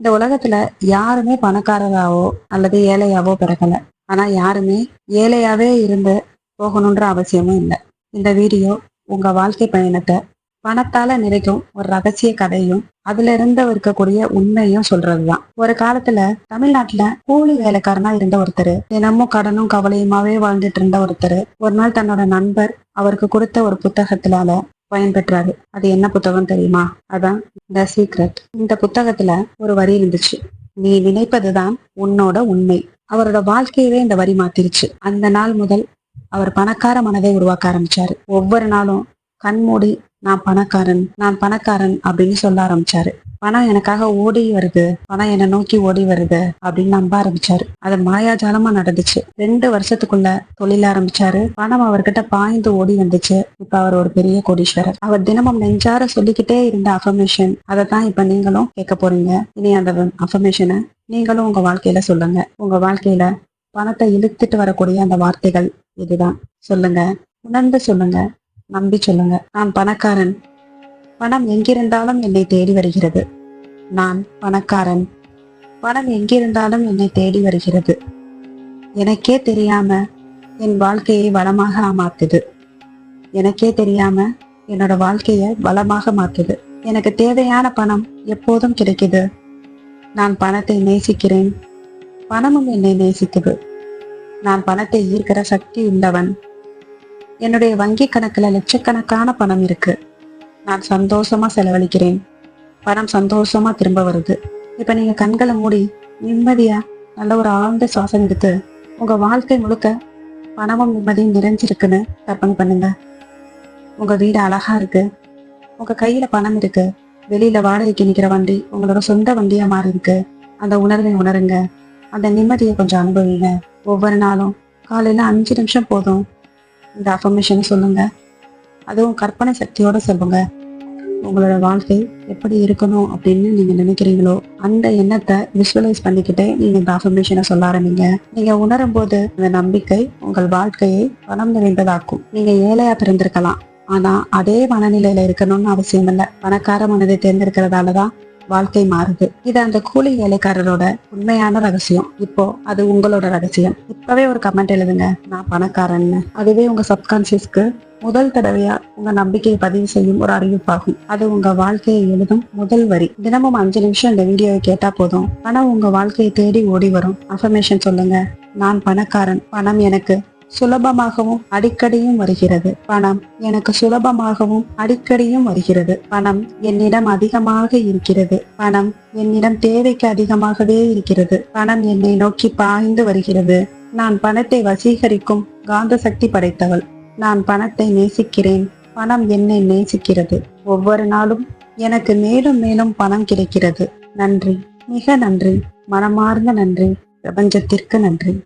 இந்த உலகத்துல யாருமே பணக்காரராவோ அல்லது ஏழையாவோ பிறக்கல. ஆனா யாருமே ஏழையாவே இருந்து போகணுன்ற அவசியமும் இல்லை. இந்த வீடியோ உங்க வாழ்க்கை பயணத்தை பணத்தால நிறைக்கும் ஒரு ரகசிய கதையும் அதுல இருந்து இருக்கக்கூடிய உண்மையும் சொல்றதுதான். ஒரு காலத்துல தமிழ்நாட்டுல கூலி வேலைக்காரனா இருந்த ஒருத்தர் தினமும் கடனும் கவலையுமாவே வாழ்ந்துட்டு இருந்த ஒருத்தர். ஒரு நாள் தன்னோட நண்பர் அவருக்கு கொடுத்த ஒரு புத்தகத்தினால பயன்பெற்றாரு. அது என்ன புத்தகம் தெரியுமா? அதான் த சீக்ரெட் இந்த புத்தகத்துல ஒரு வரி இருந்துச்சு. நீ நினைப்பதுதான் உன்னோட உண்மை. அவரோட வாழ்க்கையவே இந்த வரி மாத்திருச்சு. அந்த நாள் முதல் அவர் பணக்கார மனதை உருவாக்க ஆரம்பிச்சாரு. ஒவ்வொரு நாளும் கண்மூடி நான் பணக்காரன் நான் பணக்காரன் அப்படின்னு சொல்ல ஆரம்பிச்சாரு. பணம் எனக்காக ஓடி வருது. பணம் என்னை நோக்கி ஓடி வருது அப்படின்னு நம்ப ஆரம்பிச்சாரு. அது மாயாஜாலமா நடந்துச்சு. ரெண்டு வருஷத்துக்குள்ள தொழில் ஆரம்பிச்சாரு. பணம் அவர்கிட்ட பாய்ந்து ஓடி வந்துச்சு. இப்ப அவர் ஒரு பெரிய கோடீஸ்வரர். அவர் தினமும் நெஞ்சார சொல்லிக்கிட்டே இருந்த அஃபர்மேஷன் அதை தான் இப்ப நீங்களும் கேட்க போறீங்க. இனி அந்த அஃபர்மேஷனை நீங்களும் உங்க வாழ்க்கையில சொல்லுங்க. உங்க வாழ்க்கையில பணத்தை இழுத்துட்டு வரக்கூடிய அந்த வார்த்தைகள் இதுதான் சொல்லுங்க. உணர்ந்து சொல்லுங்க. நம்பி சொல்லுங்க. நான் பணக்காரன். பணம் எங்கிருந்தாலும் என்னை தேடி வருகிறது. நான் பணக்காரன். பணம் எங்கிருந்தாலும் என்னை தேடி வருகிறது. எனக்கே தெரியாம என் வாழ்க்கையை வளமாக மாத்துது எனக்கே தெரியாம என்னோட வாழ்க்கைய வளமாக மாத்துது எனக்கு தேவையான பணம் எப்போதும் கிடைக்குது. நான் பணத்தை நேசிக்கிறேன். பணமும் என்னை நேசிக்குது. நான் பணத்தை ஈர்க்கிற சக்தி உள்ளவன். என்னுடைய வங்கி கணக்குல லட்சக்கணக்கான பணம் இருக்கு. நான் சந்தோஷமா செலவழிக்கிறேன். பணம் சந்தோஷமா திரும்ப வருது. இப்ப நீங்க கண்களை மூடி நிம்மதியா நல்ல ஒரு ஆழ்ந்த சுவாசம் எடுத்து உங்க வாழ்க்கை முழுக்க பணமும் நிம்மதியும் நிறைஞ்சிருக்குன்னு கற்பனை பண்ணுங்க. உங்க வீடு அழகா இருக்கு. உங்க கையில பணம் இருக்கு. வெளியில வாடகைக்கு நிக்கிற வண்டி உங்களோட சொந்த வண்டியா மாறி இருக்கு. அந்த உணர்வை உணருங்க. அந்த நிம்மதியை கொஞ்சம் அனுபவிங்க. ஒவ்வொரு நாளும் காலையில அஞ்சு நிமிஷம் போதும். இந்த அஃபர்மேஷன் சொல்லுங்க. அதுவும் கற்பனை சக்தியோட சொல்லுங்க. உங்களோட வாழ்க்கை எப்படி இருக்கணும் அப்படின்னு நீங்க நினைக்கிறீங்களோ அந்த எண்ணத்தை விஷுவலைஸ் பண்ணிக்கிட்டே நீங்க இந்த அஃபர்மேஷனை சொல்ல ஆரம்பிங்க. நீங்க உணரும் போது அந்த நம்பிக்கை உங்கள் வாழ்க்கையை பணம் நிறைந்ததாக்கும். நீங்க ஏழையா பிறந்திருக்கலாம். ஆனா அதே மனநிலையில இருக்கணும்னு அவசியம் இல்லை. பணக்கார மனதை தேர்ந்தெடுக்கிறதாலதான் வாழ்க்கை மாறுது. இது அந்த கூலி வேலைக்காரரோட உண்மையான ரகசியம். இப்போ அது உங்களோட ரகசியம். இப்பவே ஒரு கமெண்ட் எழுதுங்க. நான் பணக்காரன்னு. அதுவே உங்க சப்கான்சியஸ்க்கு முதல் தடவையா உங்க நம்பிக்கையை பதிவு செய்யும் ஒரு அறிவிப்பாகும். அது உங்க வாழ்க்கையை எழுதும் முதல் வரி. தினமும் அஞ்சு நிமிஷம் இந்த வீடியோவை கேட்டா போதும். பணம் உங்க வாழ்க்கையை தேடி ஓடி வரும். அஃபர்மேஷன் சொல்லுங்க. நான் பணக்காரன். பணம் எனக்கு சுலபமாகவும் அடிக்கடியும் வருகிறது. பணம் எனக்கு சுலபமாகவும் அடிக்கடியும் வருகிறது. பணம் என்னிடம் அதிகமாக இருக்கிறது. பணம் என்னிடம் தேவைக்கு அதிகமாகவே இருக்கிறது. பணம் என்னை நோக்கி பாய்ந்து வருகிறது. நான் பணத்தை வசீகரிக்கும் காந்த சக்தி படைத்தவள். நான் பணத்தை நேசிக்கிறேன். பணம் என்னை நேசிக்கிறது. ஒவ்வொரு நாளும் எனக்கு மேலும் மேலும் பணம் கிடைக்கிறது. நன்றி. மிக நன்றி. மனமார்ந்த நன்றி. பிரபஞ்சத்திற்கு நன்றி.